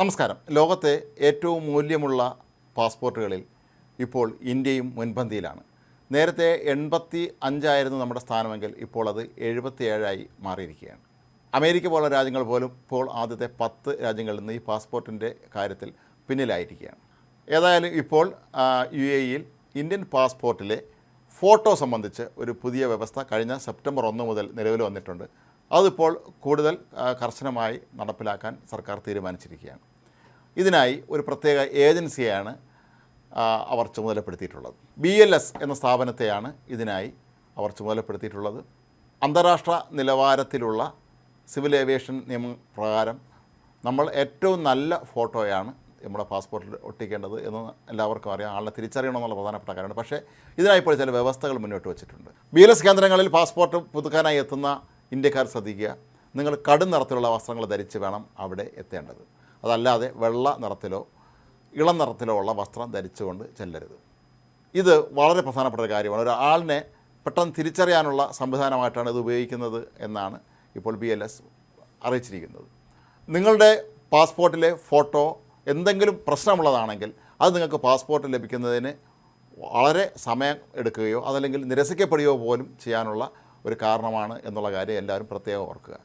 നമസ്കാരം. ലോകത്തെ ഏറ്റവും മൂല്യമുള്ള പാസ്പോർട്ടുകളിൽ ഇപ്പോൾ ഇന്ത്യയും മുൻപന്തിയിലാണ്. നേരത്തെ എൺപത്തി അഞ്ചായിരുന്നു നമ്മുടെ സ്ഥാനമെങ്കിൽ ഇപ്പോൾ അത് എഴുപത്തി ഏഴായി മാറിയിരിക്കുകയാണ്. അമേരിക്ക പോലുള്ള രാജ്യങ്ങൾ പോലും ഇപ്പോൾ ആദ്യത്തെ പത്ത് രാജ്യങ്ങളിൽ നിന്ന് ഈ പാസ്പോർട്ടിന്റെ കാര്യത്തിൽ പിന്നിലായിരിക്കുകയാണ്. ഏതായാലും ഇപ്പോൾ യു എ ഇയിൽ ഇന്ത്യൻ പാസ്പോർട്ടിലെ ഫോട്ടോ സംബന്ധിച്ച് ഒരു പുതിയ വ്യവസ്ഥ കഴിഞ്ഞ സെപ്റ്റംബർ ഒന്ന് മുതൽ നിലവിൽ വന്നിട്ടുണ്ട്. അതിപ്പോൾ കൂടുതൽ കർശനമായി നടപ്പിലാക്കാൻ സർക്കാർ തീരുമാനിച്ചിരിക്കുകയാണ്. ഇതിനായി ഒരു പ്രത്യേക ഏജൻസിയാണ് അവർ ചുമതലപ്പെടുത്തിയിട്ടുള്ളത്. ബി എൽ എസ് എന്ന സ്ഥാപനത്തെയാണ് ഇതിനായി അവർ ചുമതലപ്പെടുത്തിയിട്ടുള്ളത്. അന്താരാഷ്ട്ര നിലവാരത്തിലുള്ള സിവിൽ ഏവിയേഷൻ നിയമം പ്രകാരം നമ്മൾ ഏറ്റവും നല്ല ഫോട്ടോയാണ് നമ്മുടെ പാസ്പോർട്ടിൽ ഒട്ടിക്കേണ്ടത് എന്ന് എല്ലാവർക്കും അറിയാം. ആളെ തിരിച്ചറിയണമെന്നുള്ള പ്രധാനപ്പെട്ട കാര്യമാണ്. പക്ഷേ ഇതിനായി ഇപ്പോൾ ചില വ്യവസ്ഥകൾ മുന്നോട്ട് വെച്ചിട്ടുണ്ട്. ബി എൽ എസ് കേന്ദ്രങ്ങളിൽ പാസ്പോർട്ട് പുതുക്കാനായി എത്തുന്ന ഇന്ത്യക്കാർ ശ്രദ്ധിക്കുക. നിങ്ങൾ കടും നിറത്തിലുള്ള വസ്ത്രങ്ങൾ ധരിച്ച് വേണം അവിടെ എത്തേണ്ടത്. അതല്ലാതെ വെള്ള നിറത്തിലോ ഇളം നിറത്തിലോ ഉള്ള വസ്ത്രം ധരിച്ചുകൊണ്ട് ചെല്ലരുത്. ഇത് വളരെ പ്രധാനപ്പെട്ട ഒരു കാര്യമാണ്. ഒരാളിനെ പെട്ടെന്ന് തിരിച്ചറിയാനുള്ള സംവിധാനമായിട്ടാണ് ഇത് ഉപയോഗിക്കുന്നത് എന്നാണ് ഇപ്പോൾ ബി എൽ എസ് അറിയിച്ചിരിക്കുന്നത്. നിങ്ങളുടെ പാസ്പോർട്ടിലെ ഫോട്ടോ എന്തെങ്കിലും പ്രശ്നമുള്ളതാണെങ്കിൽ അത് നിങ്ങൾക്ക് പാസ്പോർട്ട് ലഭിക്കുന്നതിന് വളരെ സമയം എടുക്കുകയോ അതല്ലെങ്കിൽ നിരസിക്കപ്പെടുകയോ പോലും ചെയ്യാനുള്ള ഒരു കാരണമാണ് എന്നുള്ള കാര്യം എല്ലാവരും പ്രത്യേകം ഓർക്കുക.